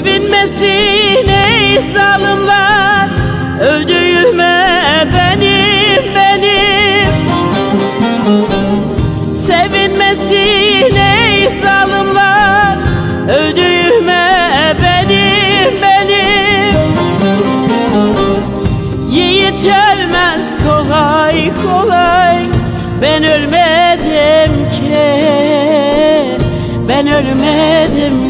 Sevinmesin ey zalimler. Öldüğüme benim benim. Sevinmesin ey zalimler. Öldüğüme benim benim. Yiğit ölmez kolay kolay. Ben ölmedim ki. Ben ölmedim